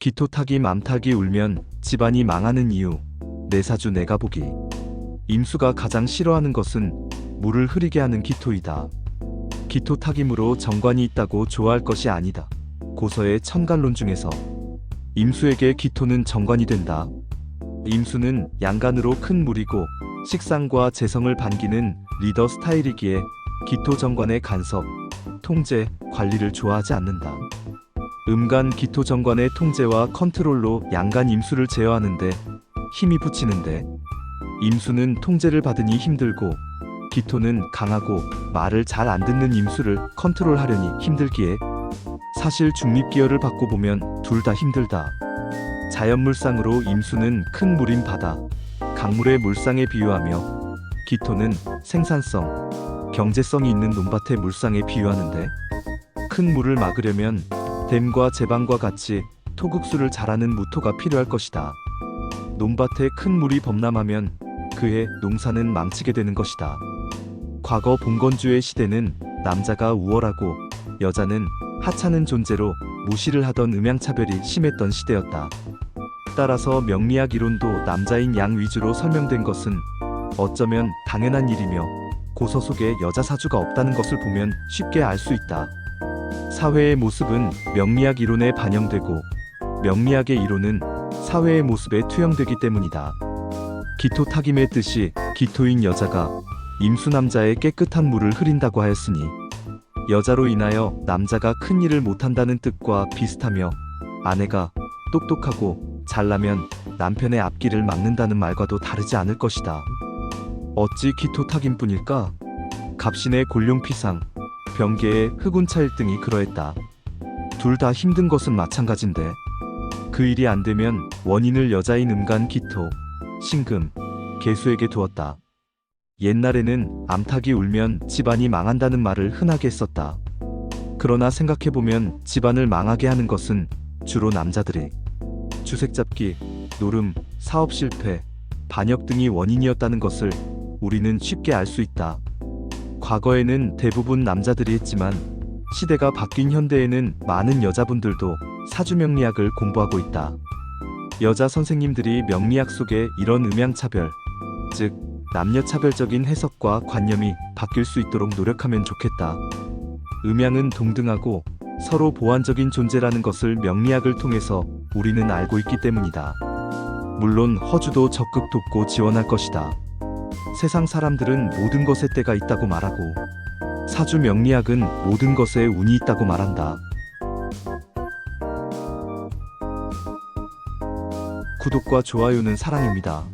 기토 타기 맘 타기 울면 집안이 망하는 이유. 내 사주 내가 보기. 임수가 가장 싫어하는 것은 물을 흐리게 하는 기토이다. 기토 타김으로 정관이 있다고 좋아할 것이 아니다. 고서의 천간론 중에서 임수에게 기토는 정관이 된다. 임수는 양간으로 큰 물이고 식상과 재성을 반기는 리더 스타일이기에 기토 정관의 간섭, 통제, 관리를 좋아하지 않는다. 음간 기토 정관의 통제와 컨트롤로 양간 임수를 제어하는데 힘이 붙이는데 임수는 통제를 받으니 힘들고 기토는 강하고 말을 잘 안 듣는 임수를 컨트롤하려니 힘들기에 사실 중립기여를 받고 보면 둘 다 힘들다. 자연물상으로 임수는 큰 물인 바다, 강물의 물상에 비유하며 기토는 생산성, 경제성이 있는 논밭의 물상에 비유하는데 큰 물을 막으려면 댐과 제방과 같이 토국수를 잘하는 무토가 필요할 것이다. 논밭에 큰 물이 범람하면 그의 농사는 망치게 되는 것이다. 과거 봉건주의 시대는 남자가 우월하고 여자는 하찮은 존재로 무시를 하던 음양차별이 심했던 시대였다. 따라서 명리학 이론도 남자인 양 위주로 설명된 것은 어쩌면 당연한 일이며 고서 속에 여자 사주가 없다는 것을 보면 쉽게 알 수 있다. 사회의 모습은 명리학 이론에 반영되고 명리학의 이론은 사회의 모습에 투영되기 때문이다. 기토 타김의 뜻이 기토인 여자가 임수 남자의 깨끗한 물을 흐린다고 하였으니 여자로 인하여 남자가 큰 일을 못한다는 뜻과 비슷하며 아내가 똑똑하고 잘나면 남편의 앞길을 막는다는 말과도 다르지 않을 것이다. 어찌 기토 타김뿐일까? 갑신의 골룡피상, 병계의 흑운차 1등이 그러했다. 둘 다 힘든 것은 마찬가지인데 그 일이 안 되면 원인을 여자인 음간 기토, 신금, 개수에게 두었다. 옛날에는 암탉이 울면 집안이 망한다는 말을 흔하게 썼다. 그러나 생각해보면 집안을 망하게 하는 것은 주로 남자들이 주색 잡기, 노름, 사업 실패, 반역 등이 원인이었다는 것을 우리는 쉽게 알 수 있다. 과거에는 대부분 남자들이 했지만 시대가 바뀐 현대에는 많은 여자분들도 사주 명리학을 공부하고 있다. 여자 선생님들이 명리학 속에 이런 음양 차별, 즉 남녀 차별적인 해석과 관념이 바뀔 수 있도록 노력하면 좋겠다. 음양은 동등하고 서로 보완적인 존재라는 것을 명리학을 통해서 우리는 알고 있기 때문이다. 물론 허주도 적극 돕고 지원할 것이다. 세상 사람들은 모든 것에 때가 있다고 말하고 사주 명리학은 모든 것에 운이 있다고 말한다. 구독과 좋아요는 사랑입니다.